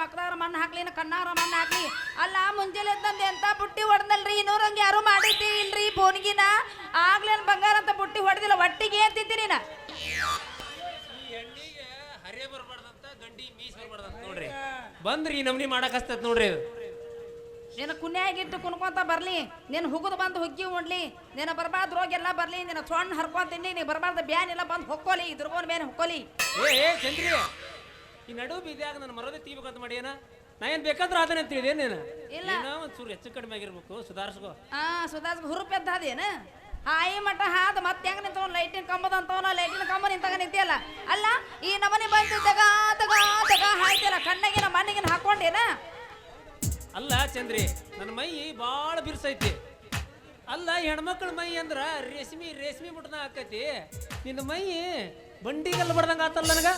ಮಕ್ಕಳಾರ ಮಣ್ಣು ಹಾಕ್ಲಿ ನಾ ಕಣ್ಣಾರ ಮಣ್ಣು ಹಾಕ್ಲಿ. ಅಲ್ಲ ಮುಂಜಾನೆ ಎದ್ದಂದು ಎಂತ ಬುಟ್ಟಿ ಹೊಡೆದಲ್ರಿ? ಇನ್ನೂರಂಗೆ ಯಾರು ಮಾಡಿದ್ದಿ ಇಲ್ರಿ ಬೋನ್ಗಿನ ಆಗ್ಲೇ ಬಂಗಾರ ಅಂತ ಬುಟ್ಟಿ ಹೊಡೆದಿಲ್ಲ ಒಟ್ಟಿಗೆ ಏನ್ ತಿಂತೀನಿ ನಾ ಈ ಹೆಣ್ಣಿಗೆ ಹರೇ ಬರ್ಬಾರ್ದಂತ ಗಂಡಿ ಮೀಸ್ ಬರ್ಬಾರ್ದಂತ ನೋಡ್ರಿ. ಬಂದ್ರಿ ನಮ್ನಿ ಮಾಡಕ್ ಹಸ್ತತ್ ನೋಡ್ರಿ ನೀನು ನಿನ್ನ ಕುನ್ಯಾಗಿಟ್ಟು ಕುನ್ಕೊಂತ ಬರ್ಲಿ. ನಿನ್ನ ಹುಗುದು ಬಂದು ಹುಗ್ಗಿ ಉಂಡ್ಲಿ ನಿನ್ನ ಬರಬಾರ್ದು ರೋಗ ಎಲ್ಲ ಬರ್ಲಿ. ನಿನ್ನ ಸೊಣ್ಣ ಹರ್ಕೊಂತೀನಿ ನೀ ಬರಬಾರ್ದು ಬ್ಯಾನ್ ಎಲ್ಲ ಬಂದು ಹೊಕ್ಕೋಲಿ ಇದ್ರಗೋನ್ ಮೇಲೆ ಹೊಕ್ಕೋಲಿ. ಏ ಏ ಚಂದ್ರಿ. ಈ ನಡು ಬೀದಿಯಾಗ ನನ್ನ ಮರದ ತೀಬೇಕಂತ ಮಾಡಿ ಏನ? ನಾ ಏನ್ ಬೇಕಾದ್ರೆ ಅದನ್ನ ಅಂತ ಹೇಳಿದೆ ನೀನು ಇಲ್ಲ. ಏನೋ ಒಂದ್ ಚೂರು ಹೆಚ್ಚು ಕಡಿಮೆ ಆಗಿರ್ಬೇಕು ಸುಧಾರಿಸ್ಕೋ. ಹಾ ಸುಧಾಸ್ ಹುರುಪ್ ಎದ್ದಾದೇನ ಹಾಯಿ ಮಠ ಹಾದ ಮತ್ತೆ ಹೆಂಗ ನಿಂತವ ಲೈಟಿನ ಕಂಬದ ಅಂತವನ ಲೈಟಿನ ಕಂಬ ನಿಂತಾಗ ನಿಂತಿಯಲ್ಲ? ಅಲ್ಲ ಈ ನಮನೆ ಬಂದು ತಗ ತಗ ತಗ ಹಾಯ್ತಿಯಲ್ಲ ಕಣ್ಣಗಿನ ಮಣ್ಣಿಗಿನ ಹಾಕೊಂಡೇನ ಅಲ್ಲ ಚಂದ್ರಿ ನನ್ನ ಮೈ ಬಾಳ ಬಿರ್ಸೈತಿ. ಅಲ್ಲ ಈ ಹೆಣ್ಮಕ್ಳ ಮೈ ಅಂದ್ರ ರೇಷ್ಮಿ ರೇಷ್ಮಿ ಮುಟ್ನ ಆಕೈತಿ. ನಿನ್ನ ಮೈ ಬಂಡಿಗೆಲ್ಲ ಬಡ್ದಂಗ ಆತಲ್ಲ ನನಗ?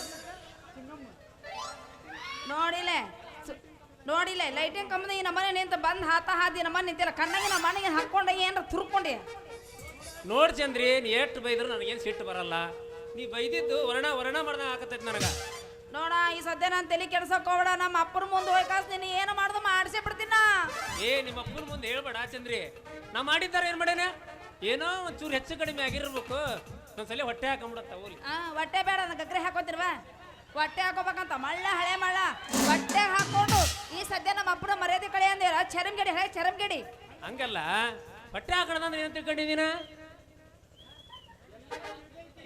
ನೋಡಿಲೆ. ಸು- ನೋಡಿಲೆ. ಲೈಟಿಂಗ್ ಕಂಬದ ಈ ನಮ್ಮನೆ ನಿಂತ ಬಂದು ಹಾತ ಹಾದಿ ಮನೆ ನಿಂತಿಲ್ಲ. ಕಣ್ಣಾಗಿ ನಮ್ಮ ಮನೆಗೆ ಹಾಕೊಂಡ ಏನ್ರ ತುರ್ಕೊಂಡಿ. ನೋಡಿ ಚಂದ್ರಿ ನೀ ಎಷ್ಟು ಬೈದ್ರು ನನಗೇನು ಸಿಟ್ಟು ಬರಲ್ಲ. ನೀ ಬೈದಿದ್ದು ವರ್ಣ ವರ್ಣ ಮಾಡ್ದಂಗ ಆಕತೈತಿ ನನಗೆ. ನೋಡ ಈ ಸದ್ಯ ನಾನು ತಲೆ ಕೆಡ್ಸಕ್ ಹೋಗ್ಬೇಡ. ನಮ್ಮ ಅಪ್ಪನ ಮುಂದೆ ಹೋಯ್ಕಾಸ್ ನೀನು ಏನು ಮಾಡ್ದು ಮಾಡಿಸೇ ಬಿಡ್ತೀನ. ಏ ನಿಮ್ಮ ಅಪ್ಪನ ಮುಂದೆ ಹೇಳ್ಬೇಡ ಚಂದ್ರಿ. ನಾ ಮಾಡಿದ್ದಾರೆ ಏನು ಮಾಡೇನೆ ಏನೋ ಒಂಚೂರು ಹೆಚ್ಚು ಕಡಿಮೆ ಆಗಿರ್ಬೇಕು. ಒಂದ್ಸಲ ಹೊಟ್ಟೆ ಹಾಕೊಂಡ್ಬಿಡತ್ತ ಓಲಿ ಆ ಹೊಟ್ಟೆ ಬೇಡ ಗಗ್ರೆ ಹಾಕೋತಿರ್ವ. ಹೊಟ್ಟೆ ಹಾಕೋಬೇಕಂತ ಮಳ್ಳ ಹಳೆ ಮಳ್ಳ. ಹೊಟ್ಟೆ ಹಾಕೊಂಡು ಈ ಸದ್ಯ ನಮ್ಮ ಅಪ್ಪನ ಮರ್ಯಾದೆ ಕಳೆ ಅಂದೇರ ಚರಂಗಿಡಿ ಹಳೆ ಚರಂಗಿಡಿ. ಹಂಗಲ್ಲ. ಹೊಟ್ಟೆ ಹಾಕೋದಂದ್ರೆ ಏನ್ ತಿಳ್ಕೊಂಡಿದ್ದೀನ?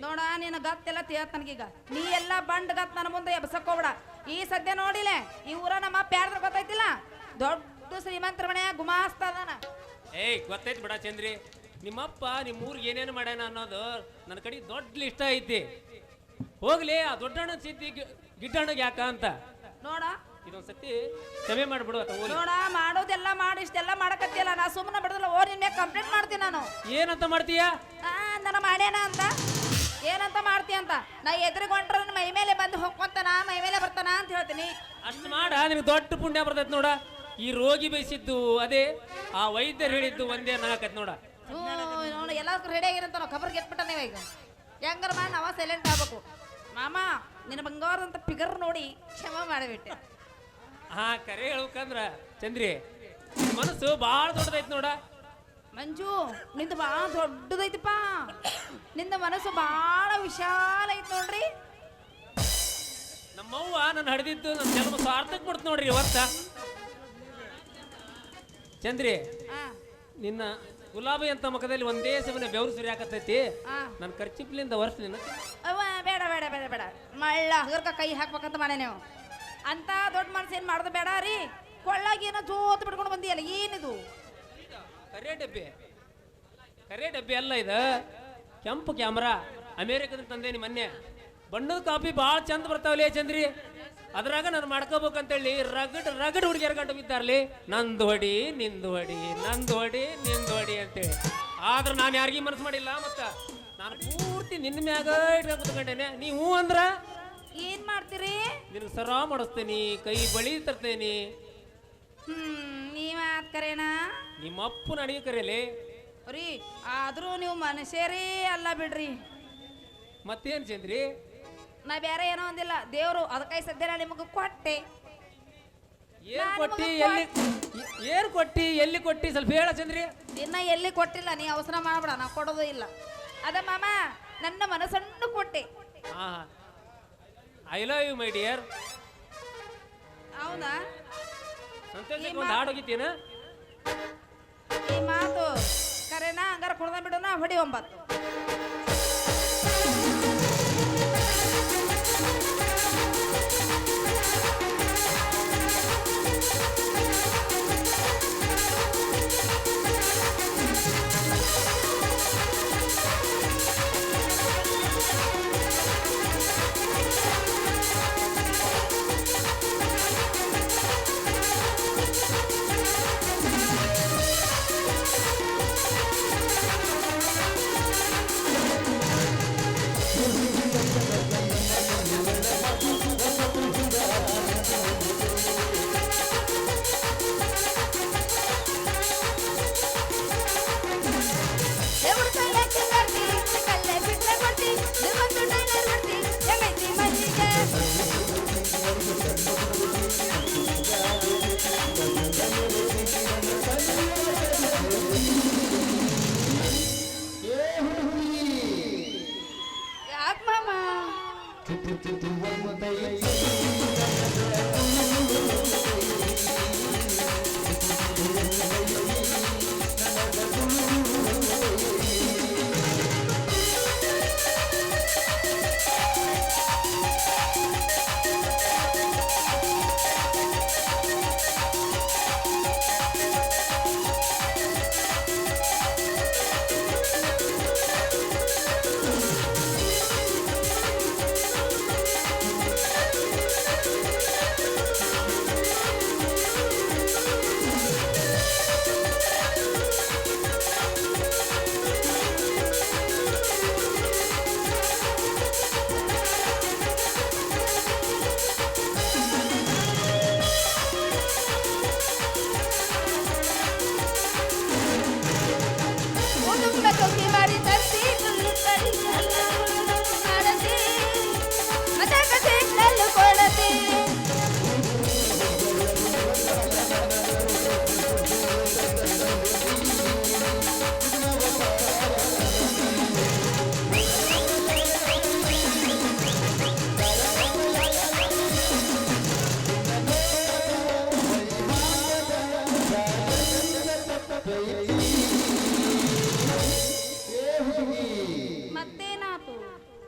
ನೋಡ ನೀನು ಗತ್ತೆಲ್ಲ ತಿಳತ್ ನನಗೀಗ. ನೀ ಎಲ್ಲ ಬಂಡ್ ಗತ್ ನನ್ನ ಮುಂದೆ ಎಬ್ಸಕ್ ಹೋಗ್ಬೇಡ ಈ ಸದ್ಯ ನೋಡಿಲೆ ಈ ಊರ ನಮ್ಮ ಅಪ್ಪ ಯಾರ್ದ್ರ ಗೊತ್ತೈತಿಲ್ಲ ದೊಡ್ಡ ಶ್ರೀಮಂತರ ಮನೆ ಗುಮಾಸ್ತ ಅದಾನ. ಏಯ್ ಗೊತ್ತೈತಿ ಬಿಡ ಚಂದ್ರಿ. ನಿಮ್ಮಪ್ಪ ನಿಮ್ಮ ಊರಿಗೆ ಏನೇನು ಮಾಡ್ಯಾನ ಅನ್ನೋದು ನನ್ನ ಕಡೆ ದೊಡ್ಡ ಲಿಸ್ಟ್ ಐತಿ. ಹೋಗ್ಲಿ ಆ ದೊಡ್ಡಣ್ಣ ಸಿದ್ದಿ ಗಿಡ್ಡಣ್ಣಗೆ ಯಾಕ ಅಂತ. ನೋಡ. ಇದೊಂದ್ಸತಿ ಕ್ಷಮೆ ಮಾಡ್ಬಿಡು ನೋಡ ಮಾಡೋದೆಲ್ಲ ಮಾಡಿ ಇಷ್ಟೆಲ್ಲ ಮಾಡಕತ್ತಿಲ್ಲ ನಾ ಸುಮ್ಮನೆ ಬಿಡದಲ್ಲ ಓ ನಿನ್ನೆ ಕಂಪ್ಲೇಂಟ್ ಮಾಡ್ತೀನಿ ನಾನು. ಏನಂತ ಮಾಡ್ತೀಯ? ಆ ನನ್ನ ಮಾಡ್ಯಾನ ಅಂತ. ಏನಂತ ಮಾಡ್ತೀಯ ಅಂತ? ನಾ ಎದುರುಗೊಂಡ್ರ ಮೈ ಮೇಲೆ ಬಂದು ಹೊಕ್ಕೊಂತಾನ ಮೈ ಮೇಲೆ ಬರ್ತಾನ ಅಂತ ಹೇಳ್ತೀನಿ. ಅಷ್ಟು ಮಾಡ ನಿನಗೆ ದೊಡ್ಡ ಪುಣ್ಯ ಬರ್ತೈತಿ ನೋಡ. ಈ ರೋಗಿ ಬಯಸಿದ್ದು ಅದೇ ಆ ವೈದ್ಯರು ಹೇಳಿದ್ದು ಒಂದೇ ನಾಲ್ಕೈತಿ ನೋಡ. ಹ್ಞೂ ನೋಡು ರೆಡಿ ಆಗಿರಂತ ನಾವು ಖಬರ್ ಗೆಟ್ಬಿಟ್ಟ ನೀವು ಈಗ. ಹೆಂಗಾರ ಮಾಡಿ ನಾವ ಸೈಲೆಂಟ್ ಆಗ್ಬೇಕು. ಮಾಮ ನಿನ್ನ ಬಂಗಾರದಂತ ಫಿಗರ್ ನೋಡಿ ಕ್ಷಮ ಮಾಡಿಬಿಟ್ಟೆ. ಹಾ ಕರೆ ಹೇಳ್ಬೇಕಂದ್ರ ಚಂದ್ರಿ ಮನಸ್ಸು ಭಾಳ ದೊಡ್ಡದೈತಿ ನೋಡ. ಮಂಜು ನಿಂದ ಭಾಳ ದೊಡ್ಡದೈತಿಪ್ಪ. ನಿಂದ ಮನಸ್ಸು ಭಾಳ ವಿಶಾಲ ಐತಿ ನೋಡ್ರಿ. ನಮ್ಮವ್ವ ನನ್ನ ಹಡ್ದಿದ್ದು ನನ್ನ ಜನ್ಮ ಸಾರ್ಥಕ್ ಕೊಡ್ತು ನೋಡ್ರಿ ಇವತ್ತ ಚಂದ್ರಿ ಆ. ನಿನ್ನ ಗುಲಾಬಿ ಅಂತ ಮುಖದಲ್ಲಿ ಒಂದೇ ಸಮನೆ ಬೆವರು ಸುರಿಯಾಕತ್ತೈತಿ ಆ. ನನ್ನ ಖರ್ಚಿಪ್ಲಿಂದ ವರ್ಷ ನಿನ್ನ ಅವ್ವ ಬೇಡ ಬೇಡ ಬೇಡ ಬೇಡ. ಮಳ್ಳ ಹಗರ್ಕ ಕೈ ಹಾಕ್ಬೇಕಂತ ಮಾಡೆ ನೀವು. ಅಂತ ದೊಡ್ಡ ಮನಸ್ಸು ಏನು ಮಾಡೋದು ಬೇಡ ರೀ? ಕೊಳ್ಳಾಗಿ ಏನೋ ಜೋತ್ ಬಿಡ್ಕೊಂಡು ಬಂದಿಯಲ್ಲ ಏನಿದು? ಕರೆ ಡಬ್ಬಿ. ಕರೆ ಡಬ್ಬಿ ಅಲ್ಲ ಇದು. ಕೆಂಪು ಕ್ಯಾಮ್ರಾ. ಅಮೇರಿಕದಿಂದ ತಂದೇನಿ ಮೊನ್ನೆ ಬಣ್ಣದ ಕಾಪಿ ಭಾಳ ಚಂದ ಬರ್ತಾವಲೇ ಚಂದ್ರಿ? ಅದ್ರಾಗ ನಾನು ಮಾಡ್ಕೋಬೇಕಂತೇಳಿ ರಗಡ್ ರಗಡ್ ಹುಡುಗಿಯರ ಗಂಟು ಬಿದ್ದಾರ್ಲಿ ನಂದು ಹೊಡಿ ನಿಂದು ಹೊಡಿ ನಂದು ಹೊಡಿ ನಿಂದು ಹೊಡಿ ಅಂತೇಳಿ. ಆದ್ರೆ ನಾನು ಯಾರಿಗೂ ಮನಸ್ಸು ಮಾಡಿಲ್ಲ ಮತ್ತ. ನಾನು ಪೂರ್ತಿ ನಿನ್ನ ಮ್ಯಾಗ ಇಟ್ಕೊಂಡ್ ಕುತ್ಕೊಂಡೇನೆ. ನೀ ಹ್ಞೂ ಅಂದ್ರ? ಏನ್ ಮಾಡ್ತೀರಿ? ನಿನಗೆ ಸರ ಮಾಡಿಸ್ತೇನಿ ಕೈ ಬಳಿ ತರ್ತೇನಿ. ಹ್ಮ್ ನೀವ್ ಆತ್ ಕರೇನಾ? ನಿಮ್ಮ ಅಪ್ಪನ ನನಗೆ ಕರೆಯಲಿ ರೀ ಆದ್ರೂ ನೀವು ಮನುಷ್ಯರೇ ಅಲ್ಲ ಬಿಡ್ರಿ. ಮತ್ತೇನು ಚಂದ್ರಿ? ನಾ ಬೇರೆ ಏನೋ ಒಂದಿಲ್ಲ ದೇವರು ಅದಕ್ಕೈ ಸದ್ಯ ನಾ ನಿಮಗೆ ಕೊಟ್ಟೆ. ಏನ್ ಕೊಟ್ಟಿ ಎಲ್ಲಿ ಏನ್ ಕೊಟ್ಟಿ ಎಲ್ಲಿ ಕೊಟ್ಟಿ? ಸ್ವಲ್ಪ ಹೇಳ ಚಂದ್ರಿ. ಇನ್ನ ಎಲ್ಲಿ ಕೊಟ್ಟಿಲ್ಲ ನೀ ಅವಸರ ಮಾಡಬೇಡ ನಾ ಕೊಡೋದು ಇಲ್ಲ. ಅದ ಮಾಮ ನನ್ನ ಮನಸ್ಸನ್ನು ಕೊಟ್ಟೆ. ಹಾ I love you my dear ಹೌದಾ? ಸಂತೋಷಕ್ಕೆ ಒಂದು ಹಾಡು ಹೋಗಿತ್ತೇನ ಈ ಮಾತು ಕರೆನಾ ಹಂಗಾರ ಕುಡ್ದ ಬಿಡೋಣ ಹೊಡಿ ಒಂಬತ್ತು. まにいけ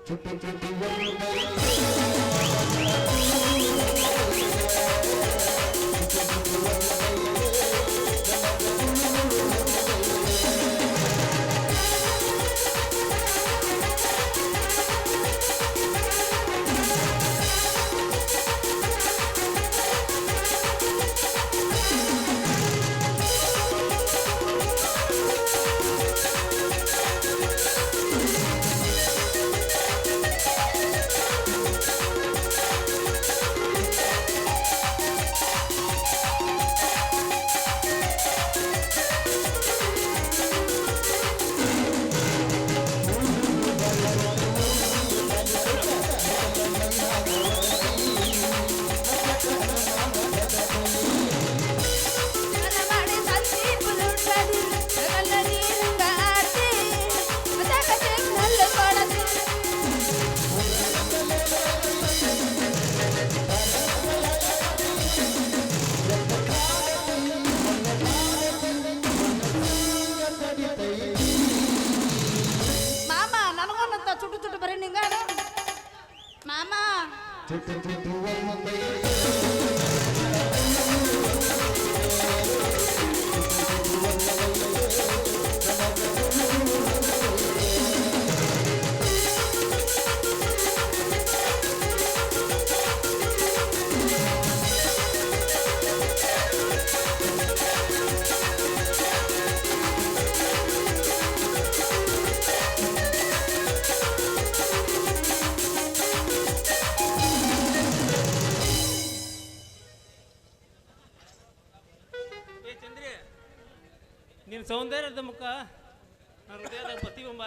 Thank you.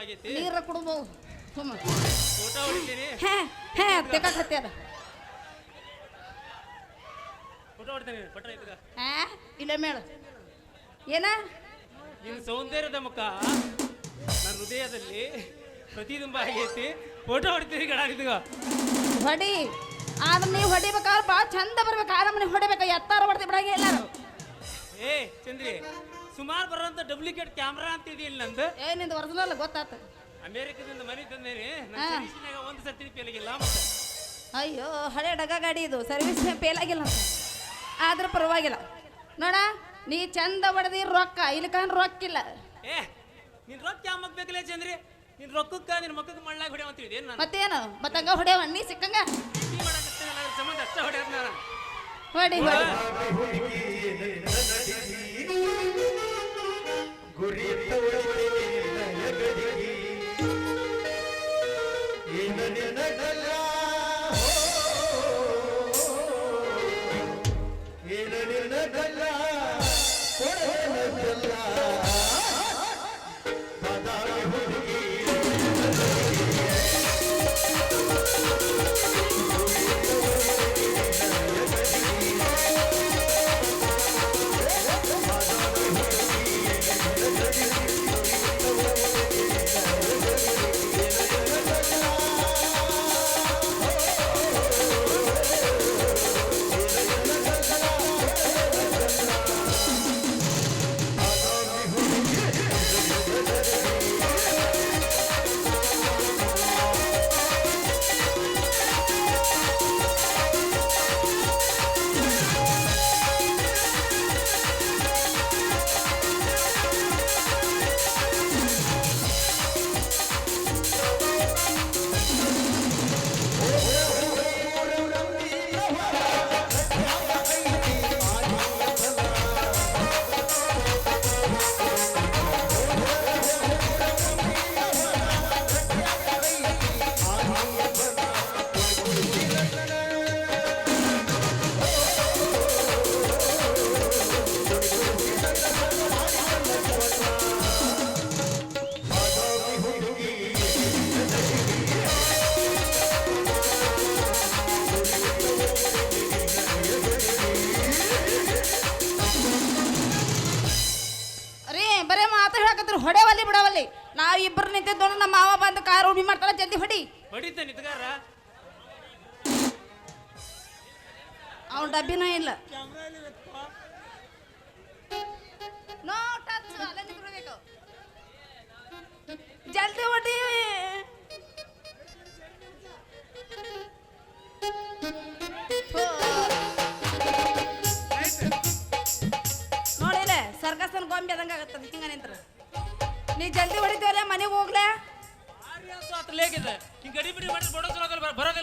ಆಗೈತಿ. ನೀರ ಕುಡಬಹುದು ಸುಮ್ಮ. ಊಟ ಹೊಡಿತೀನಿ. ಹೇ ಹೇ ತೆಗಕತ್ಯಾರ ಫೋಟೋ ಹೊಡಿತೀನಿ ಹಾ ಇಲ್ಲ ಮೇಳ. ಏನ? ನಿನ್ನ ಸೌಂದರ್ಯದ ಮುಖ ನನ್ನ ಹೃದಯದಲ್ಲಿ ಪ್ರತಿಬಿಂಬ ಆಗೈತಿ. ಫೋಟೋ ಹೊಡಿತೀರಿ ಗಡ ಇದ್ಗ ಹೊಡಿ. ಆದ್ರೆ ನೀವು ಹೊಡಿಬೇಕಾದ್ರೆ ಭಾಳ ಚಂದ ಬರ್ಬೇಕು. ಆರ ಮನೆ ಹೊಡಿಬೇಕು. ಎತ್ತಾರ ಹೊಡ್ತಿ ಬಿಡಾಗಿ ಎಲ್ಲಾರು ಏ ಚಂದ್ರಿ ಸುಮಾರು ಬರೋಂಥ ಡೂಪ್ಲಿಕೇಟ್ ಕ್ಯಾಮ್ರಾ ಅಂತ ಇದೆಯಲ್ಲ ನಂದು. ಏ ನಿಂದು ಒರಿಜಿನಲ್ ಗೊತ್ತಾತ? ಅಮೇರಿಕದಿಂದ ಮನೆ ತಂದೇನಿ. ನನ್ನ. ಸರ್ವಿಸ್ನಾಗ ಒಂದು ಸರ್ತಿ ಫೇಲಾಗಿಲ್ಲ ಮತ್ತೆ. ಅಯ್ಯೋ ಹಳೆ ಡಗ ಗಾಡಿ ಇದು. ಸರ್ವಿಸ್ ಫೇಲ್ ಆಗಿಲ್ಲ ಆದ್ರೂ ಪರವಾಗಿಲ್ಲ. ನೋಡ ನೀ ಚಂದ ಹೊಡೆದಿ ರೊಕ್ಕ. ಇಲ್ಕಂದ್ರೆ ರೊಕ್ಕ ಇಲ್ಲ ಏ ನಿನ್ ರೊಕ್ಕ ಯಾಮಕ್ ಬೇಕಿಲ್ಲ ಚಂದ್ರಿ? ನಿನ್ ರೊಕ್ಕಕ್ಕ ನಿನ್ ಮಕ್ಕಕ್ಕೆ ಮಳ್ಳಾಗ ಹೊಡೆ ಅಂತ ಹೇಳಿದೆ ನಾನು? ಮತ್ತೇನು? ಮತ್ತಂಗ ಹೊಡೆಯವ ನೀ ಸಿಕ್ಕಂಗ? ಈ ಅದ್ರ ಸಂಬಂಧ ಅಷ್ಟೇ ಹೊಡೆಯೋದು ನಾನು. ಹೊಡಿ ಹೊಡಿ. Guru, Guru,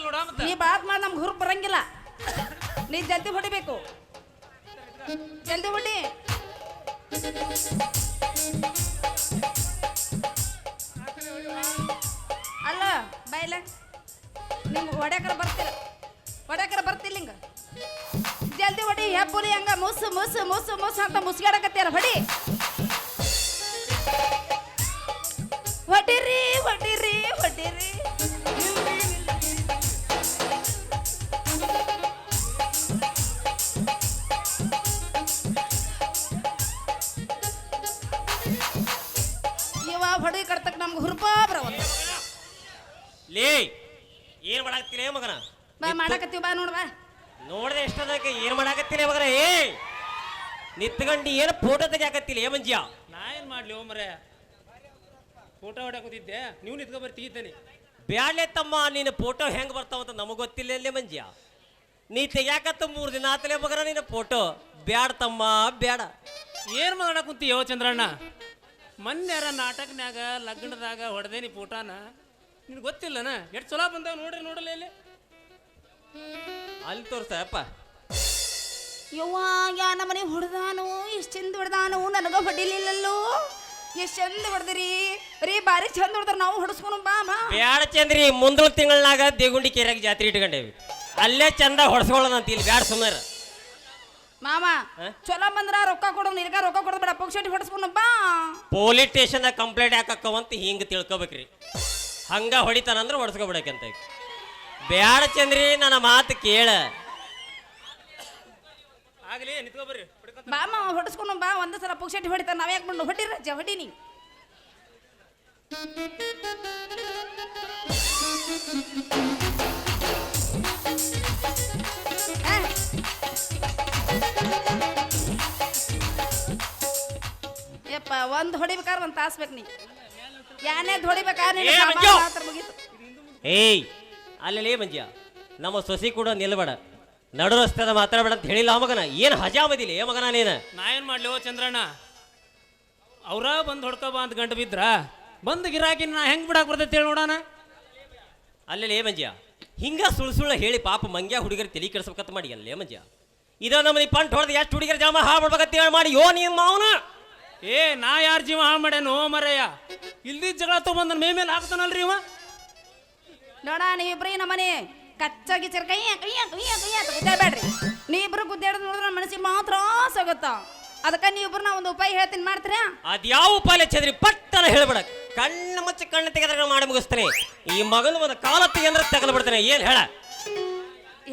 ನೋಡ ಮತ್ತೆ. ನೀ ಬಾತ್ ಮಾಡಿ ನಮ್ಗೆ ಹುರುಪ್ ಬರಂಗಿಲ್ಲ. ನೀ ಜಲ್ದಿ ಹೊಡಿಬೇಕು. ಜಲ್ದಿ ಹೊಡಿ. ಅಲ್ಲ ಬೈಲ ನಿಮ್ಗೆ ಹೊಡ್ಯಾಕರ ಬರ್ತಿಲ್ಲ ಹೊಡ್ಯಾಕರ ಬರ್ತಿಲ್ಲ ಹಿಂಗ ಜಲ್ದಿ ಹೊಡಿ ಹೆಬ್ಬುಲಿ ಹಂಗ ಮುಸು ಮುಸು ಮುಸು ಮುಸು ಅಂತ ಮುಸ್ಗಾಡಕತ್ತೀರ ಹೊಡಿ. ಹೊಡಿರಿ ಹೊಡಿರಿ ಹೊಡಿರಿ. ಇವ ಹೊಡಿ ಕಡ್ತಕ್ ನಮ್ಗೆ ಹುರ್ಪಾ ಬರವಲ್ಲ ಲೇ ಏನ್ ಮಾಡಾಕತ್ತೀರಿ ಮಗನ? ಬಾ ಮಾಡಕತ್ತೀವಿ ಬಾ ನೋಡ್ ಬಾ. ನೋಡ್ದೆ ಎಷ್ಟದಕ್ಕೆ ಏನ್ ಮಾಡಾಕತ್ತೀರಿ ಮಗನ? ಏ ನಿತ್ಕಂಡು ಏನ್ ಫೋಟೋ ತೆಗಿಯಾಕತ್ತಿಲ್ಲ ಏ ಮಂಜ್ಯ? ನಾ ಏನ್ ಮಾಡ್ಲಿ ಓ ಮರೆ? ಫೋಟೋ ಹೊಡೆ ಕೂತಿದ್ದೆ. ನೀವು ನಿಂತ್ಕೊ ಬರ್ರಿ ತೆಗಿತೇನೆ ಬ್ಯಾಡ್ಲೆ ತಮ್ಮ ನಿನ್ನ ಫೋಟೋ ಹೆಂಗ್ ಬರ್ತಾವಂತ ನಮಗೆ ಗೊತ್ತಿಲ್ಲ ಅಲ್ಲೇ ಮಂಜ್ಯ. ನೀ ತೆಗ್ಯಾಕತ್ತ ಮೂರು ದಿನ ಆತಲೇ ಬಗರ ನಿನ್ನ ಫೋಟೋ. ಬ್ಯಾಡ ತಮ್ಮ ಬ್ಯಾಡ. ಏನ್ ಮಾಡೋಣ ಕುಂತೀಯೋ ಚಂದ್ರಣ್ಣ? ಮೊನ್ನೆರ ನಾಟಕನ್ಯಾಗ ಲಗ್ನದಾಗ ಹೊಡೆದೇನಿ ಫೋಟೋನ. ನಿನ್ಗೆ ಗೊತ್ತಿಲ್ಲನ? ಎಷ್ಟು ಚಲೋ ಬಂದಾವ ನೋಡ್ರಿ ನೋಡಲ್ಲ ಇಲ್ಲಿ. ಅಲ್ಲಿ ತೋರ್ಸಪ್ಪ. ಯವ್ವ ಯಾ ನಮ್ಮನೆ ಹೊಡೆದಾನು ಇಷ್ಟು ಚಂದ ಹೊಡೆದಾನು ನನಗ ಹೊಡಿಲಿಲ್ಲಲ್ಲೋ. ಎಷ್ಟು ಚಂದ ಹೊಡೆದ್ರಿ. ರೀ ಬಾರಿ ಚಂದ ಹೊಡೆದ್ರ ನಾವು ಹೊಡಸ್ಕೊನು ಬಾ ಬಾ. ಬ್ಯಾಡ ಚಂದ್ರಿ ಮುಂದಲ ತಿಂಗಳನಾಗ ದೇಗುಂಡಿ ಕೆರೆಗೆ ಜಾತ್ರೆ ಇಟ್ಕೊಂಡೇವಿ. ಅಲ್ಲೇ ಚಂದ ಹೊಡ್ಸ್ಕೊಳ್ಳೋದಂತ ಇಲ್ಲಿ ಬ್ಯಾಡ ಸುಮ್ಮನೆ ಮಾಮ ಚಲೋ ಬಂದ್ರ ರೊಕ್ಕ ಕೊಡು ನಿನಗ ರೊಕ್ಕ ಕೊಡೋದು ಬೇಡ ಪಕ್ಷಟಿ ಹೊಡಸ್ಕೊನು ಬಾ. ಪೊಲೀಸ್ ಸ್ಟೇಷನ್ದಾಗ ಕಂಪ್ಲೇಂಟ್ ಹಾಕಕ್ಕವಂತ ಹಿಂಗೆ ತಿಳ್ಕೊಬೇಕ್ರಿ. ಹಂಗ ಹೊಡಿತಾನಂದ್ರೆ ಹೊಡ್ಸ್ಕೊಬಿಡಕ್ಕಂತ ಬ್ಯಾಡ ಚಂದ್ರಿ ನನ್ನ ಮಾತು ಕೇಳ. ಆಗಲಿ ನಿತ್ಕೊ ಬರ್ರಿ ಹೊಡಿಸ್ಕೊಂಡು ಬಾ ಒಂದ್ ಸಲ ಪಕ್ಷಟಿ ಹೊಡಿತಾರ ನಾವ್ ಯಾಕೆ ಬಂದು ಹೊಡಿರ ಜ ಹೊಡಿನಿ ಆ. ಯಪ್ಪ ಒಂದ್ ಹೊಡಿಬೇಕಾದ್ರೆ ಒಂದ್ ತಾಸ್ ಬೇಕು ನೀ ಯಾನೇ ಹೊಡಿಬೇಕಾದ್ರೆ ಏ, ಮಂಜು! ಮಾತ್ರ ಮುಗೀತು ಏಯ್ ಅಲ್ಲೇ ಮಂಜ್ಯ ನಮ್ಮ ಸೊಸಿ ಕೂಡ ನಿಲ್ಬೇಡ ನಡು ರಸ್ತೆದ ಮಾತಾಡಬೇಡ ಅಂತ ಹೇಳಿಲ್ಲ ಆ ಮಗನ. ಏನು ಬದಿಲಿ ಏ ಮಗನ ನೀನು? ನಾ ಏನ್ ಮಾಡ್ಲಿ ಓ ಚಂದ್ರಣ್ಣ? ಅವ್ರ ಬಂದು ಹೊಡ್ಕೋ ಬಾ ಅಂತ ಗಂಟು ಬಿದ್ರ? ಬಂದು ಗಿರಾಕಿ ನಾ ಹೆಂಗ್ ಬಿಡಾಕ್ ಬರ್ತೈತೆ ಹೇಳಿ ನೋಡೋಣ. ಅಲ್ಲೇ ಮಂಜ್ಯ? ಹಿಂಗ ಸುಳ್ಳು ಸುಳ್ಳು ಹೇಳಿ ಪಾಪ ಮಂಗ್ಯ ಹುಡುಗರು ತಲೆ ಕೆಡಿಸ್ಬೇಕಂತ ಮಾಡಿ ಅಲ್ಲೇ ಮಂಜ್ಯ? ಇದ ನಮ್ಮ ಪಂಟ್ ಹೊಡೆದು ಎಷ್ಟು ಹುಡುಗರ ಜಾಮ ಹಾಡ್ಬಿಡ್ಬೇಕಂತ ಹೇಳಿ ಮಾಡಿ. ಯೋ ನೀನ್ ಮಾವನ? ಏ ನಾ ಯಾರ ಜೀವ ಹಾಳು ಓ ಮರಯ್ಯ? ಇಲ್ದಿ ಜಗಳ ತಗೊಂಡ್ ಮೇ ಮೇಲೆ ಹಾಕ್ತಾನಲ್ರಿ ಇವ? ನೋಡ ನೀವಿಬ್ರು ನಮ್ಮನೆ. ಕಚ್ಚ ಗಿಚ್ಚರ್ ಕೈಯ ಕೈಯ ಕೈಯ ಕೈಯ ಅಂತ ಗುದ್ದಾಡ್ಬೇಡ್ರಿ ನೀವಿಬ್ರು ಗುದ್ದಾಡೋದು ನೋಡಿದ್ರೆ ಮನಸ್ಸಿಗೆ ಮಾತ್ರ ಆಗೋತ್ತ ಅದಕ್ಕೆ ನೀವಿಬ್ರು ನಾ ಒಂದು ಉಪಾಯ ಹೇಳ್ತೀನಿ ಮಾಡ್ತೀರಾ? ಅದ್ಯಾವ ಉಪಾಯ ಚದ್ರಿ ಪಟ್ಟನ ಹೇಳ್ಬೇಡ ಕಣ್ಣು ಮುಚ್ಚಿ ಕಣ್ಣು ತೆಗೆದ್ರೆ ಮಾಡಿ ಮುಗಿಸ್ತೇನೆ ಈ ಮಗನ ಒಂದು ಕಾಲ ತೆಗೆಂದ್ರೆ ತಗಲ್ ಬಿಡ್ತೇನೆ. ಏನ್ ಹೇಳ?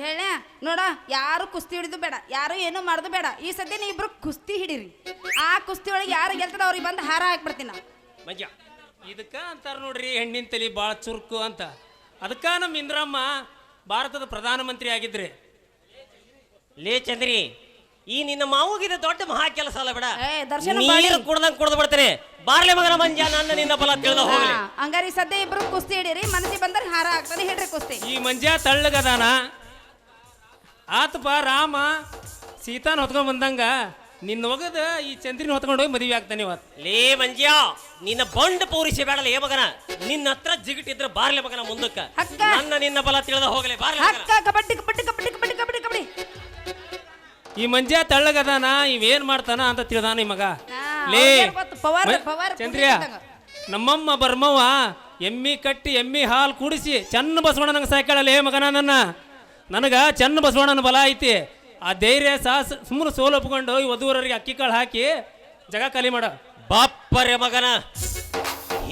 ಹೇಳ ನೋಡ ಯಾರು ಕುಸ್ತಿ ಹಿಡಿದು ಬೇಡ ಯಾರು ಏನು ಮಾಡೋದು ಬೇಡ. ಈ ಸದ್ಯ ನೀವಿಬ್ರು ಕುಸ್ತಿ ಹಿಡೀರಿ. ಆ ಕುಸ್ತಿ ಒಳಗೆ ಯಾರು ಗೆಲ್ತದ ಅವ್ರಿಗೆ ಬಂದು ಹಾರ ಹಾಕ್ಬಿಡ್ತೀನಿ ನಾ ಮಂಜ್ಯ ಇದಕ್ಕ ಅಂತಾರ ನೋಡ್ರಿ ಹೆಣ್ಣಿನ ತಲಿ ಭಾಳ ಚುರುಕು ಅಂತ. ಅದಕ್ಕ ನಮ್ಮ ಇಂದ್ರಮ್ಮ ಭಾರತದ ಪ್ರಧಾನಮಂತ್ರಿ ಆಗಿದ್ರಿ? ಲೇ ಚಂದ್ರಿ ಈ ನಿನ್ನ ಮಾವಗಿದ ದೊಡ್ಡ ಮಹಾ ಕೆಲಸ ಅಲ್ಲ ಬಿಡ. ಏ, ದರ್ಶನ ನೀರು ಮಾಡಿ. ಕುಡ್ದಂಗ್ ಕುಡ್ದು ಬಿಡ್ತೇನೆ. ಬಾರ್ಲೆ ಮಗನ ಮಂಜ ನನ್ನ ನಿನ್ನ ಬಲ ತಿಳಿದ ಹೋಗ್ಲಿ. ಹಾ, ಹಂಗಾರೆ ಸದ್ಯ ಇಬ್ರು ಕುಸ್ತಿ ಹಿಡೀರಿ ಮನಸ್ಸಿಗೆ ಬಂದ್ರೆ ಹಾರ ಆಗ್ತದೆ ಹೇಳ್ರಿ ಕುಸ್ತಿ. ಈ ಮಂಜ ತಳ್ಳಗದಾನ? ಆತಪ್ಪ ರಾಮ ಸೀತಾನ ಹೊತ್ಕೊಂಡ್ ಬಂದಂಗ ನಿನ್ನ ಒಗದ ಈ ಚಂದ್ರಿನ ಹೊತ್ಕೊಂಡು ಹೋಗಿ ಮದುವೆ ಆಗ್ತಾನೆ ಇವತ್ತು. ಲೇ ಮಂಜ್ಯ ನಿನ್ನ ಬಂಡ್ ಪೂರಿಸಿ ಬೇಡಲ್ಲ ಏ ಮಗನ? ನಿನ್ನ ಹತ್ರ ಜಿಗಿಟಿದ್ರೆ ಬಾರ್ಲೆ ಮಗನ ಮುಂದಕ್ಕ. ಅಕ್ಕ. ನನ್ನ ನಿನ್ನ ಬಲ ತಿಳಿದ ಹೋಗಲೇ ಬಾರ್ಲೆ ಮಗನ. ಕಬಡ್ಡಿ ಕಬಡ್ಡಿ ಕಬಡ್ಡಿ ಕಬಡ್ಡಿ ಕಬಡ್ಡಿ ಕಬಡ್ಡಿ. ಈ ಮಂಜ ತಳ್ಳಗದಾನ ಇವೇನ್ ಮಾಡ್ತಾನ ಅಂತ ತಿಳಿದಾನ ಈ ಮಗ. ಲೇ ಅವ್ನಿಗೇನ್ ಗೊತ್ತು? ಪವಾರ್- ಮ- ಪವಾರ್ ಚಂದ್ರಿಯ ನಮ್ಮಮ್ಮ ಬರ್ಮವ್ವ ಎಮ್ಮಿ ಕಟ್ಟಿ ಎಮ್ಮಿ ಹಾಲು ಕುಡಿಸಿ ಚೆನ್ನ ಬಸವಣ್ಣ ನಂಗೆ ಸಾಯ್ಕಳಲ್ಲ ಏ ಮಗನ ನನ್ನ? ನನಗ ಚೆನ್ನ ಬಸವಣ್ಣನ ಬಲ ಐತಿ. ಆ ಧೈರ್ಯ ಸಾಹಸ ಸುಮ್ಮನೆ ಸೋಲು ಒಪ್ಕೊಂಡು ಈ ವಧುವರರಿಗೆ ಅಕ್ಕಿ ಕಾಳು ಹಾಕಿ ಜಗ ಕಲಿ ಮಾಡ. ಬಾಪ್ಪರೆ ಮಗನ.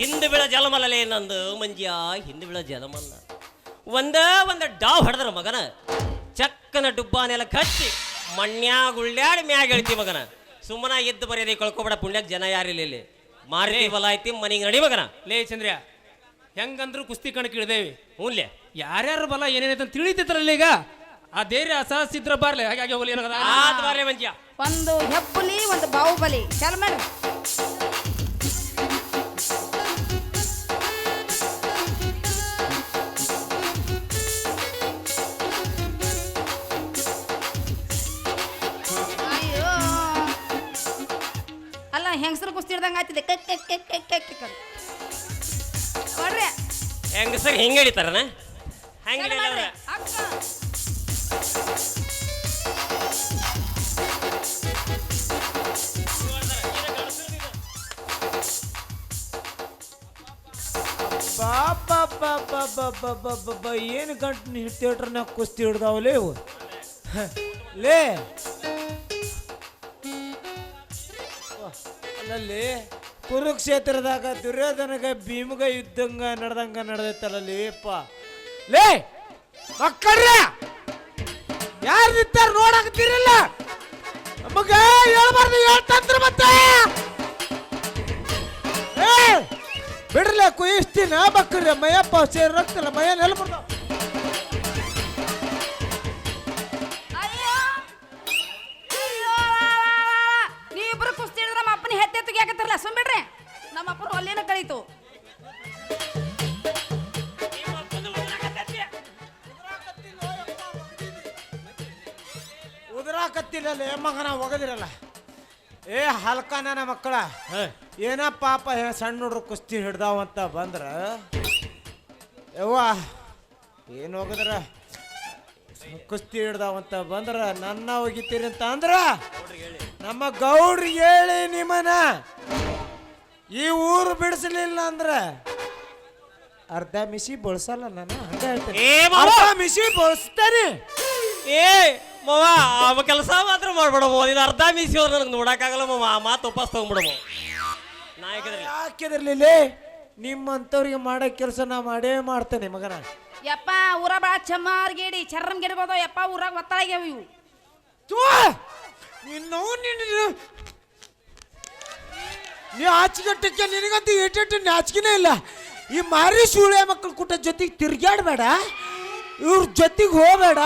ಹಿಂದೆ ಬೀಳ ಜಲಮಲ್ಲಲೇ ನಂದು ಮಂಜ್ಯ ಹಿಂದೆ ಬೀಳ ಜಲಮಲ್ಲ. ಒಂದ ಒಂದ ಡಾವ್ ಹೊಡೆದ್ರ ಮಗನ. ಚಕ್ಕನ ಡುಬ್ಬಾನೆಲ್ಲ ಕಚ್ಚಿ ಮಣ್ಯಾಗ ಉಳ್ಳ್ಯಾಡಿ ಮ್ಯಾಗ ಹೇಳ್ತಿ ಮಗನ. ಸುಮ್ಮನ ಎದ್ದು ಬರೆಯದೆ ಕಳ್ಕೊಬೇಡ ಪುಣ್ಯಕ್ಕೆ ಜನ ಯಾರಿಲ್ಲ ಇಲ್ಲಿ ಮಾರಿ ಬಲ ಐತಿ ಮನಿಗೆ ನಡಿ ಮಗನ. ಲೇ ಚಂದ್ರ ಹೆಂಗಂದ್ರು ಕುಸ್ತಿ ಕಣಕ್ಕೆ ಇಳಿದೇವಿ. ಹ್ಞೂ ಯಾರ್ಯಾರ ಬಲ ಏನೇನೈತೆ ಅಂತ ತಿಳಿತೈತ್ರಲ್ಲ ಈಗ? ಆ ಧೈರ್ಯ ಅಸಹಸಿದ್ರ ಬರ್ಲಿ. ಹಾಗೆ ಹೋಗ್ಲಿ ಏನದ ಆತ್ ಬಾರ್ಲೆ ಮಂಜ್ಯ ಒಂದು ಹೆಬ್ಬುಲಿ ಒಂದು ಬಾಹುಬಲಿ. ಚಾಲು ಮಾಡ್ರಿ ಅಯ್ಯೋ. ಅಲ್ಲ ಹೆಂಗಸರು ಕುಸ್ತಿ ಹಿಡ್ದಂಗೆ ಆಯ್ತಿದೆ. ಕಕ್ ಕಕ್ ಕಕ್ ಕಕ್ ಕಕ್ ಕಕ್ ಅಂತ. ನೋಡ್ರಿ ಹೆಂಗಸರ್ ಹಿಂಗೆ ಹಿಡಿತಾರನ? ಹೆಂಗೆ ಚಾಲು ಮಾಡ್ರಿ. ಅಕ್ಕ. ಬಾಬಾ ಏನು ಗಂಟು ನಾ ಕುಸ್ತಿ ಹಿಡ್ದಾವಲೇ ಇವು? ಲೇ. ಅಲ್ಲಲ್ಲಿ ಕುರುಕ್ಷೇತ್ರದಾಗ ದುರ್ಯೋಧನಗ ಭೀಮಗ ಯುದ್ಧಂಗ ನಡೆದಂಗ ನಡೆದೈತಲ್ಲ ಲೇ, ಮಕ್ಕಳ್ರ! ಯಾರು ನಿಂತಾರ ನೋಡಾಕತ್ತೀರಲ್ಲ? ನಮಗ ಹೇಳ್ಬಾರ್ದು, ಹೇಳ್ತಂದ್ರ ಮತ್ತೆ. ಏ ಬಿಡ್ರಲ್ಲ ಕುಯಿಸ್ತೀನ ಬಕ್ರಿ ಮಯಪ್ಪ ಸೇರಿ ರಕ್ತಲ್ಲ ಮಯ ನೆಲ ಬರ್ತಾವ ನೀವಿಬ್ರು ಕುಸ್ತಿ ನಮ್ಮ ಅಪ್ಪನ ಹೆತ್ತೆ ತೆಗಿಯಾಕತ್ತಿರಲ್ಲ ಸುಮ್ಬಿಡ್ರಿ ನಮ್ಮ ಅಪ್ಪನ ಒಲ್ಲೇನ ಕಳೀತು. ಉದುರಾಕತ್ತಿಲ್ಲ ಮಗನ ಒಗದಿರಲ್ಲ. ಏ ಹಲ್ಕಾನ ಮಕ್ಕಳ ಏನ ಪಾಪ ಸಣ್ಣ ಹುಡ್ರು ಕುಸ್ತಿ ಹಿಡ್ದಾವಂತ ಬಂದ್ರ? ಯವ್ವ ಏನು ಹೋಗದ್ರ ಕುಸ್ತಿ ಹಿಡ್ದಾವಂತ ಬಂದ್ರ ನನ್ನ ಒಗಿತೀರಿ ಅಂತ ಅಂದ್ರ? ನಮ್ಮ ಗೌಡ್ರಿಗೆ ಹೇಳಿ ನಿಮ್ಮನ ಈ ಊರು ಬಿಡಿಸ್ಲಿಲ್ಲ ಅಂದ್ರ? ಅರ್ಧ ಮಿಸಿ ಬಳಸಲ್ಲ ನಾನು? ಹಂಗ ಹೇಳ್ತೇನೆ. ಏ! ಅರ್ಧ ಮಿಸಿ ಬಳಸ್ತಾನೆ. ಏ ಮಾವ ಅವ ಕೆಲಸ ಮಾತ್ರ ಮಾಡ್ಬಿಡಮ್ಮ ನೀನು ಅರ್ಧ ಮೀಸಿ ಹೋದ್ರೆ ನನಗೆ ನೋಡಕ್ಕಾಗಲ್ಲ ಮಾವ. ಆ ಮಾತು ವಾಪಸ್ ತಗೊಂಡ್ಬಿಡಮ್ಮ ನಾಯಕರಲ್ಲಿ ಯಾಕೆದಿರ್ಲಿಲ್ಲ ನಿಮ್ಮಂಥವ್ರಿಗೆ ಮಾಡೋ ಕೆಲಸ ನಾ ಮಾಡೇ ಮಾಡ್ತೇನೆ ಮಗನ. ಯಪ್ಪ ಊರ ಬಾಳ ಚಮ್ಮಾರ್ ಗೇಡಿ. ಚರ್ರಮ್ ಗೆಡ್ಬೋದವ ಯಪ್ಪ ಊರಾಗ ಒತ್ತಳಾಗ್ಯಾವ ಇವು. ತೂ ನಿನ್ನ ನಿನ್ನ ನೀ ಆಚಿಗಟ್ಟಕ್ಕೆ ನಿನಗಂತೂ ಏಟೆಟ್ಟು ನಾಚಿಕೆನೇ ಇಲ್ಲ. ಈ ಮಾರಿ ಸೂಳೆ ಮಕ್ಕಳು ಕೂಟ ಜೊತೆಗೆ ತಿರ್ಗ್ಯಾಡಬೇಡ. ಇವ್ರ ಜೊತೆಗೆ ಹೋಗಬೇಡ.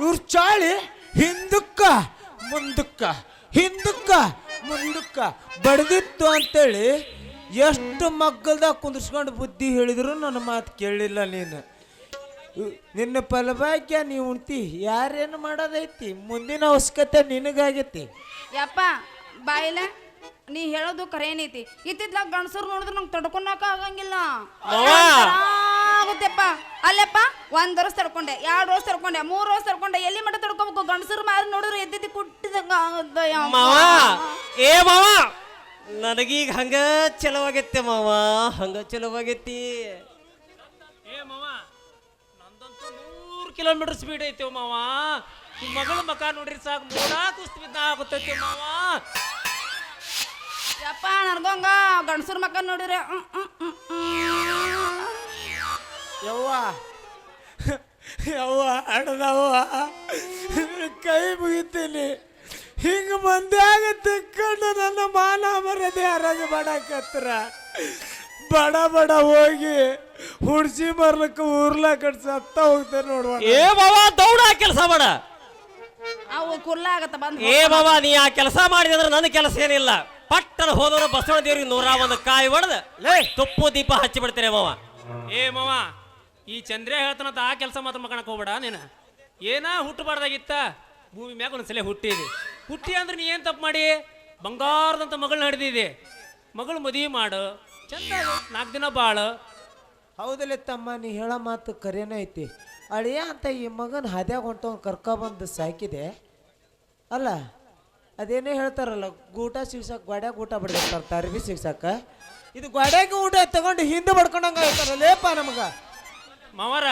ಇವ್ರ ಚಾಳಿ ಹಿಂದಕ್ಕ ಮುಂದಕ್ಕ ಹಿಂದಕ್ಕ ಮುಂದಕ್ಕ ಬಡ್ದಿತ್ತು ಅಂತೇಳಿ ಎಷ್ಟು ಮಗ್ಗಲ್ದಾಗ ಕುಂದಿರ್ಸ್ಕೊಂಡು ಬುದ್ಧಿ ಹೇಳಿದ್ರು ನನ್ನ ಮಾತು ಕೇಳಿಲ್ಲ ನೀನು. ನಿನ್ನ ಫಲಭಾಗ್ಯ ನೀವು ಉಣ್ತಿ ಯಾರೇನು ಮಾಡೋದೈತಿ? ಮುಂದಿನ ಅವಶ್ಯಕತೆ ನಿನಗಾಗೈತಿ. ಯಪ್ಪ ಬಾಯಿಲ ನೀ ಹೇಳೋದು ಕರೇನೈತಿ ಇತ್ತಿತ್ಲಾಗ ಗಂಡಸರು ನೋಡಿದ್ರೆ ನಂಗೆ ತಡ್ಕೊಳಕ ಆಗಂಗಿಲ್ಲ. ಆಗುತ್ತೆಪ್ಪ ಅಲ್ಲಪ್ಪ ಒಂದ್ ರೋಸ್ ತಡ್ಕೊಂಡೆ ಎರಡು ರೋಸ್ ತಡ್ಕೊಂಡೆ ಮೂರ್ ರೋಸ್ ತಡ್ಕೊಂಡೆ ಎಲ್ಲಿ ಮಟ್ಟ ತಡ್ಕೋಬೇಕು? ಗಂಡಸರು ಮಾರಿ ನೋಡಿದ್ರು ಎದ್ದಿದ್ದು ಕುಟ್ಟಿದ. ಮಾವ ಏ ಮಾವ ನನಗೀಗ ಹಂಗ ಚಲವಾಗೈತೆ ಮಾವ ಹಂಗ ಚಲವಾಗೈತಿ. ಏ ಮಾವ ನಂದಂತೂ ನೂರು ಕಿಲೋಮೀಟರ್ ಸ್ಪೀಡ್ ಐತೆ ಮಾವ. ಈ ಮಗಳ ಮಕ ನೋಡ್ರಿ ಸಾಕು ಮೂರಾ ಕುಸ್ತಿ ಬಿದ್ದ ಆಗುತ್ತೈತೆ ಮಾವ. ಯಪ್ಪ ನನ್ಗೊಂಗ ಗಂಡಸರ ನೋಡಿದ್ರೆ ಹ್ಮ್, ಹ್ಮ್. ಯವ್ವ. ಯವ್ವ ಅಡದವ್ವ ಕೈ ಮುಗಿತೀನಿ. ಹಿಂಗ ಬಂದಾಗ ತಿಕ್ಕೊಂಡು ನನ್ನ ಮಾನ ಮರದೆ ಯಾರಾಗ ಮಾಡಾಕತ್ರ. ಬಡ ಬಡ ಹೋಗಿ ಹುಡ್ಸಿ ಬರ್ಲಕ್ಕ ಊರ್ಲ ಕಟ್ ಸತ್ತ ಹೋಗ್ತಾರೆ ನೋಡುವ ಏ ಬಾಬಾ ದೌಡ ಕೆಲಸ ಮಾಡ. ಅವು ಕುರ್ಲ ಆಗತ್ತ ಬಂದ್ ಏ ಬಾಬಾ ನೀ ಆ ಕೆಲಸ ಮಾಡಿದ್ರೆ ನನ್ನ ಕೆಲಸ ಏನಿಲ್ಲ. ಪಟ್ಟನ ಹೋದವರು ಬಸವಣ್ಣ ದೇವ್ರಿಗೆ ನೂರ ಒಂದು ಕಾಯಿ ಹೊಡೆದ ತುಪ್ಪು ದೀಪ ಹಚ್ಚಿ ಬಿಡ್ತೇನೆ ಮಾವ ಏ ಮಾವ ಈ ಚಂದ್ರೆ ಹೇಳ್ತಾನಂತ ಆ ಕೆಲಸ ಮಾತ್ರ ಮಕ್ಕಳಕ್ಕೆ ಹೋಗ್ಬೇಡ ನೀನು. ಏನ ಹುಟ್ಟಬಾರ್ದಾಗಿತ್ತ? ಭೂಮಿ ಮ್ಯಾಗ ಒಂದ್ಸಲ ಹುಟ್ಟಿದೆ. ಹುಟ್ಟಿ ಅಂದ್ರೆ ನೀ ಏನ್ ತಪ್ಪು ಮಾಡಿ? ಬಂಗಾರದಂತ ಮಗಳು ನಡೆದಿದೆ. ಮಗಳು ಮದುವೆ ಮಾಡು. ಚಂದ ನಾಲ್ಕು ದಿನ ಬಾಳು. ಹೌದಲ್ಲ ತಮ್ಮ, ನೀ ಹೇಳೋ ಮಾತು ಕರೆನೇ ಐತಿ. ಅಳಿಯ ಅಂತ ಈ ಮಗನ ಹದ್ಯಾಗ ಹೊಂಟವನ್ ಕರ್ಕೊಬಂದು ಸಾಕಿದೆ ಅಲ್ಲ, ಅದೇನೇ ಹೇಳ್ತಾರಲ್ಲ, ಗೂಟ ಸಿಗ್ಸಕ್ ಗೋಡ್ಯಾಗ ಊಟ ಬಿಡ್ದಿರ್ತಾರ ತರ್ಬಿ ಸಿಗ್ಸಕ್ಕ ಇದು ಗೋಡ್ಯಾಗ ಊಟ ತಗೊಂಡು ಹಿಂದೆ ಬಡ್ಕೊಂಡಂಗ ಹೇಳ್ತಾರಲ್ಲೇಪ ನಮಗ. ಮಾವಾರ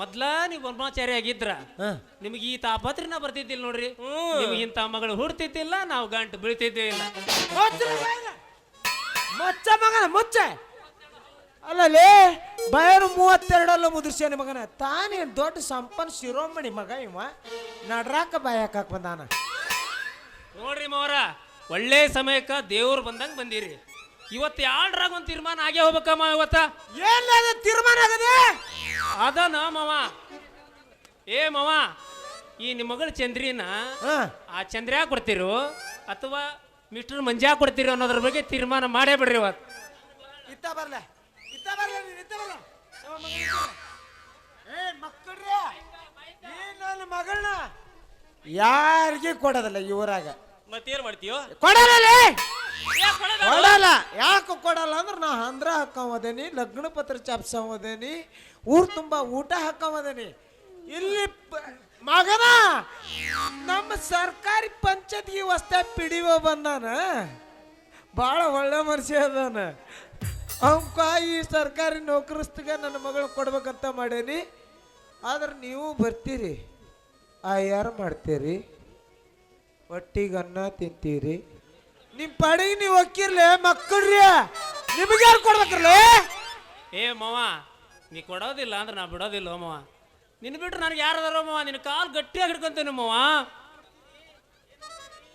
ಮೊದ್ಲ ನೀವು ಬ್ರಹ್ಮಚಾರಿ ಆಗಿದ್ರ ನಿಮ್ಗೆ ಈ ತಾಪತ್ರನ ಬರ್ತಿದ್ದಿಲ್ಲ ನೋಡ್ರಿ. ನಿಮ್ಗೆ ಇಂಥ ಮಗಳು ಹುಡ್ತಿದ್ದಿಲ್ಲ ನಾವು ಗಂಟು ಬೀಳ್ತಿದ್ದಿಲ್ಲ ಮುಚ್ಚ ಮಗನ ಮುಚ್ಚ ಅಲ್ಲಲೇ ಬಯರು ಮೂವತ್ತೆರಡಲ್ಲ ಮುದುರ್ಸ್ಯಾನ ಮಗನ. ತಾನೇ ದೊಡ್ಡ ಸಂಪನ್ ಶಿರೋಮಣಿ ಮಗ ಇವ. ನಡ್ರಾಕ ಬಾಯಕ್ ಬಂದಾನ. ನೋಡ್ರಿ ಮಾವರ ಒಳ್ಳೆ ಸಮಯಕ್ಕ ದೇವ್ರು ಬಂದಂಗ ಬಂದಿರಿ. ಇವತ್ತು ಯಾಳ್ರಾಗ ಒಂದು ತೀರ್ಮಾನ ಆಗೇ ಹೋಗ್ಬೇಕಮ್ಮ ಇವತ್ತ? ಏನ್ ತೀರ್ಮಾನ ಆಗದೆ? ಅದನ ಮಾವ. ಏ ಮಾವ ಈ ನಿಮ್ಮ ಮಗಳು ಚಂದ್ರಿನ ಆ ಚಂದ್ರ ಕೊಡ್ತಿರು? ಅಥವಾ ಮಿಸ್ಟರ್ ಮಂಜಾ ಕೊಡ್ತಿರು ಅನ್ನೋದ್ರ ಬಗ್ಗೆ ತೀರ್ಮಾನ ಮಾಡೇ ಬಿಡ್ರಿ ಇವತ್ತು. ಇತ್ತ ಬರ್ಲ ಇತ್ತ ಬರ್ಲ ಇತ್ತ ಬರ್ಲ. ಏ ಮಕ್ಕಳ್ರಿ ನನ್ನ ಮಗಳನ್ನ ಯಾರಿಗೆ ಕೊಡೋದಿಲ್ಲ ಇವರಾಗ ಮತ್ತೇನು ಮಾಡ್ತೀಯೋ? ಕೊಡಲ್ಲ ಯಾಕೆ ಕೊಡಲ್ಲ ಅಂದ್ರೆ ನಾ ಅಂದ್ರ ಹಾಕೊಂಬದೇನಿ ಲಗ್ನ ಪತ್ರ ಚಾಪ್ಸೋದೇನಿ ಊರ್ ತುಂಬಾ ಊಟ ಹಾಕೊಂಬದೇನಿ ಇಲ್ಲಿ ಮಗನ, ನಮ್ಮ ಸರ್ಕಾರಿ ಪಂಚಾಯತ್ಗೆ ಹೊಸ್ತ ಪಿಡಿವ ಬಂದಾನ. ಭಾಳ ಒಳ್ಳೆ ಮನುಷ್ಯ ಅದಾನ. ಅವ್ಕ ಈ ಸರ್ಕಾರಿ ನೌಕರಸ್ತಿಗೆ ನನ್ನ ಮಗಳು ಕೊಡ್ಬೇಕಂತ ಮಾಡೇನಿ. ಆದ್ರೆ ನೀವು ಬರ್ತೀರಿ. ಆ ಯಾರು ಮಾಡ್ತೀರಿ? ಒಟ್ಟಿಗೆ ತಿಂತೀರಿ. ನಿಮ್ ಪಾಡಿಗೆ ನೀವು ಒಕ್ಕಿರ್ಲೆ ಮಕ್ಕಳ್ರಿ. ನಿಮಗೆ ಯಾರು ಕೊಡ್ಬೇಕ್ರಲ್ಲ? ಏ ಮಾವ ನೀ ಕೊಡೋದಿಲ್ಲ ಅಂದ್ರೆ ನಾ ಬಿಡೋದಿಲ್ಲ ಮಾವ ನಿನ್ ಬಿಟ್ರೆ ನನಗೆ ಯಾರದಾರೋ ಮಾವ ನಿನ್ನ ಕಾಲು ಗಟ್ಟಿಯಾಗಿ ಹಿಡ್ಕೊಂತೇನೆ ಮಾವ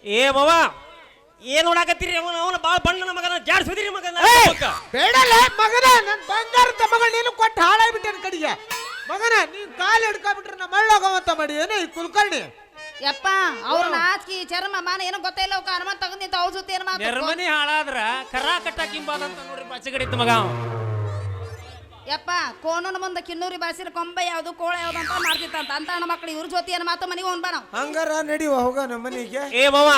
ಏ ಮಾವ ಏನು ನೋಡಾಕತ್ತೀರಿ ಅವನ ಅವನ ಬಾಳ ಬಣ್ಣನ ಮಗನ ಜಾಡ್ಸಿದ್ರಿ ಮಗನ. ಬೇಡಲ್ಲ ಮಗನ ನನ್ನ ಬಂಗಾರದ ಮಗಳು ನೀನು ಕೊಟ್ಟು ಹಾಳಾಗ್ಬಿಟ್ಟೆ ಕಡೆಗೆ. ಮಗನ ನೀನ್ ಕಾಲು ಹಿಡ್ಕೊಂಡ್ಬಿಟ್ರೆ ನಮ್ಮ ಮಳ್ಳೋಗವಂತ ಮಾಡಿ ಏನು ಈ ಕುಲ್ಕರ್ಣಿ. ಯಪ್ಪ ಅವ್ರ ನಾಚಿಕೆ ಚರ್ಮ ಮಾನ ಏನೋ ಗೊತ್ತಿಲ್ಲ ಅವಕ್ಕ ಹನುಮಂತ ತಗೊಂಡ್ ನಿಂತ ಅವ್ರ ಜೊತೆ ಏನ್ ಮಾತು ನೆರ್ಮನಿ ಹಾಳಾದ್ರ ಕರ ಕಟ್ಟಾಕಿಂಬಾದಂತ ನೋಡ್ರಿ ಬಚ್ಚಗಡಿತ್ತು ಮಗ ಅವ. ಯಪ್ಪ ಕೋಣನ ಮುಂದೆ ಕಿನ್ನೂರಿ ಬಾಸಿರ ಕೊಂಬೆ ಯಾವ್ದು ಕೋಳ ಯಾವ್ದು ಅಂತ ಮಾಡ್ತಿತ್ತಂತ. ಅಂತ ಅಣ್ಣ ಮಕ್ಳು ಇವ್ರ ಜೊತೆ ಏನ್ ಮಾತು ಮನೆಗೆ ಹೋಗ್ ಬಾರ ಹಂಗಾರ ನಡಿವ ಹೋಗ ನಮ್ಮ ಮನೆಗೆ. ಏ ಮಾವ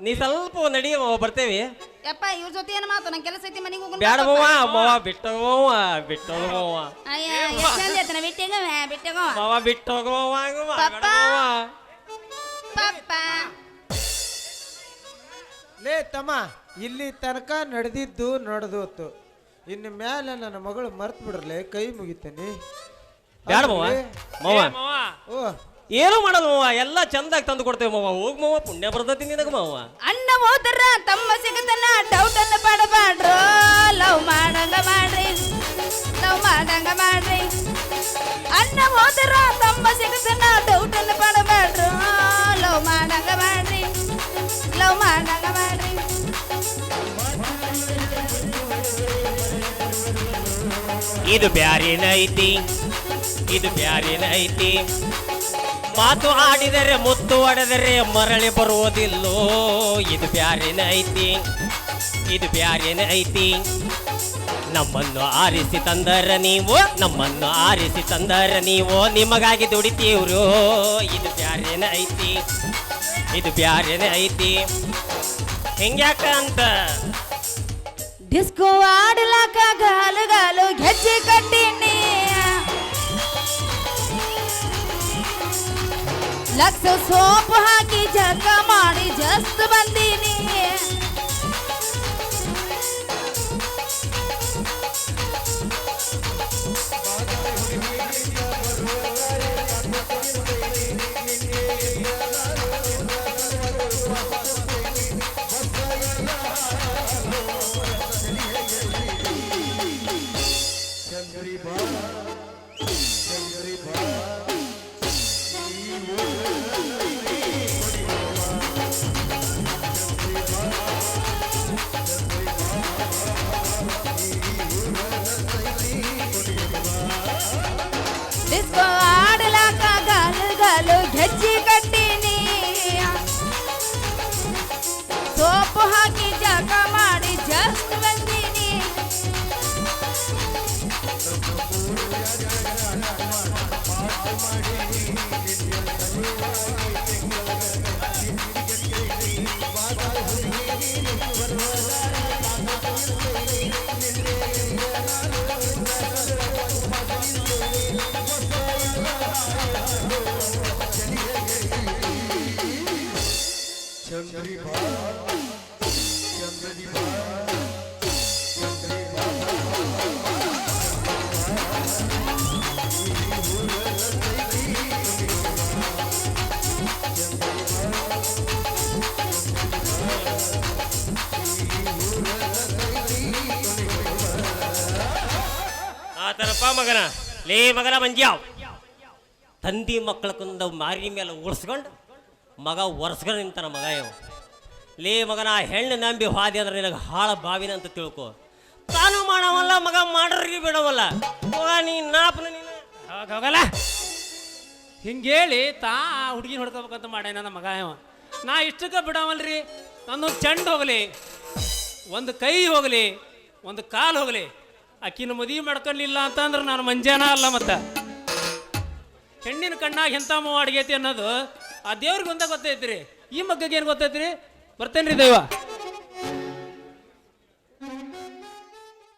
ನೀ ಸ್ವಲ್ಪ ನಡಿ ಮಾವ ಬರ್ತೇವಿ. ಯಪ್ಪ ಇವ್ರ ಜೊತೆ ಏನ್ ಮಾತು ನಂಗೆ ಕೆಲಸ ಐತಿ ಮನೆಗೆ ಹೋಗೋಣ ಬ್ಯಾಡ ಮಾವ ಮಾವ ಬಿಟ್ಟು ಮಾವ ಬಿಟ್ಟು ಮಾವ ಅಯ್ಯ ಎಷ್ಟ್ ಚಂದ ಐತನ ಬಿಟ್ಟಿಗ ಬಿಟ್ಟಿಗ ಮಾವ ಬಿಟ್ಟು ಹೋಗೋ ಮಾವ ಹಂಗ ಮಾವ, ಪಪ್ಪ. ಪಪ್ಪ. ಲೇ ತಮ್ಮ ಇಲ್ಲಿ ತನಕ ನಡೆದಿದ್ದು ನಡೆದೋತು. ಇನ್ನು ಮೇಲೆ ನನ್ನ ಮಗಳು ಮರ್ತ್ ಬಿಡ್ರಲೆ ಕೈ ಮುಗಿತೇನೆ. ಬ್ಯಾಡ ಮಾವ? ಮಾವ. ಓ. ಏನು ಮಾಡೋದು ಮಾವ? ಎಲ್ಲ ಚಂದಾಗಿ ತಂದು ಕೊಡ್ತೇವೆ ಮಾವ. ಹೋಗ್ ಮವ್ವ ಪುಣ್ಯ ಬರ್ತೈತಿ ನಿನಗ ಮಾವ. ಅಣ್ಣ ಹೋದ್ರ ತಮ್ಮ ಸಿಗತನ ಡೌಟ್ ಅನ್ನ ಪಡಬಾಡ್ರು ಲವ್ ಮಾಡಂಗ ಮಾಡ್ರಿ. ಲವ್ ಮಾಡಂಗ ಮಾಡ್ರಿ. ಅಣ್ಣ ಹೋದ್ರ ತಮ್ಮ ಸಿಗತನ ಡೌಟ್ ಅನ್ನ ಪಡಬಾಡ್ರು ಲವ್ ಮಾಡಂಗ ಮಾಡ್ರಿ ಲವ್ ಮಾಡಂಗ ಇದು ಬ್ಯಾರೇನ ಐತಿ ಇದು ಮಾತು ಆಡಿದರೆ, ಮುತ್ತು ಒಡೆದರೆ ಮರಳಿ ಬರುವುದಿಲ್ಲೋ, ಇದು ಬ್ಯಾರೇನ ಐತಿ ಇದು ಬ್ಯಾರೇನ ಐತಿ ನಮ್ಮನ್ನು ಆರಿಸಿ ತಂದರ ನೀವು, ನಮ್ಮನ್ನು ಆರಿಸಿ ತಂದರ ನೀವು. ನಿಮಗಾಗಿ ದುಡಿತೀವ್ರು. ಇದು ಬ್ಯಾರೇನೆ ಐತಿ? ಇದು ಬ್ಯಾರೇನೆ ಐತಿ? ಹೆಂಗ್ಯಾಕ ಅಂತ? ಡಿಸ್ಕೋ ಆಡ್ಲಾಕ ಗಾಲು ಗಾಲು ಗೆಜ್ಜೆ ಕಟ್ಟಿನಿ. ಲಕ್ಷ ಸೋಪು ಹಾಕಿ ಜಗ ಮಾಡಿ ಜಸ್ತ್ ಬಂದೀನಿ. ಆಡ್ಲಾಕ ಗಾಲು ಗಾಲು ಗೆಜ್ಜೆ ಕಟ್ಟಿನಿ ಸೋಪು ಹಾಕಿ ಜಗ ಮಾಡಿ ಜಸ್ಟ್ ಬಂದೀನಿ ಆತನಪ್ಪ ಮಗನ ಲೇ ಮಗನ ಮಂಜ್ಯಾವ್ ತಂದಿ ಮಕ್ಕಳ ಕುಂದ ಮಾರಿ ಮೇಲೆ ಉಳಿಸ್ಕೊಂಡು ಮಗ ಒರೆಸ್ಕೊಂಡು ನಿಂತಾನ ಮಗ ಇವ ಲೇ ಮಗನ, ಹೆಣ್ಣು ನಂಬಿ ಹಾದಿ ಅಂದ್ರೆ ನಿನಗೆ ಹಾಳ ಬಾವಿನ ಅಂತ ತಿಳ್ಕೊ. ತಾನು ಮಾಡವಲ್ಲ, ಮಗ ಮಾಡ್ರಿ ಬಿಡವಲ್ಲ. ನೀ ನಾಪನ ನೀನು. ಹೋಗ್, ಹೋಗಲ್ಲ. ಹಿಂಗೇಳಿ ತಾ ಹುಡುಗಿನ ಹೊಡ್ಕೋಬೇಕಂತ ಮಾಡ್ಯಾನ ನನ್ನ ಮಗ ನಾ ಇಷ್ಟಕ್ಕೆ ಬಿಡವಲ್ರಿ. ನನ್ನೊಂದು ಚೆಂಡು ಹೋಗಲಿ, ಒಂದು ಕೈ ಹೋಗಲಿ, ಒಂದು ಕಾಲು ಹೋಗಲಿ. ಆಕಿನ ಮದುವೆ ಮಾಡ್ಕೊಳ್ಳಿಲ್ಲ ಅಂತಂದ್ರೆ ನಾನು ಮಂಜಾನ ಅಲ್ಲ ಮತ್ತೆ. ಹೆಣ್ಣಿನ ಕಣ್ಣಾಗ ಎಂಥ ಮೂವ ಅಡ್ಗೈತಿ ಅನ್ನೋದು ಆ ದೇವ್ರಿಗೆ ಒಂದೇ ಗೊತ್ತೈತ್ರಿ. ಈ ಮಗ್ಗಗೆ ಏನು ಗೊತ್ತೈತ್ರಿ? ಬರ್ತೇನ್ರಿ ದೈವ?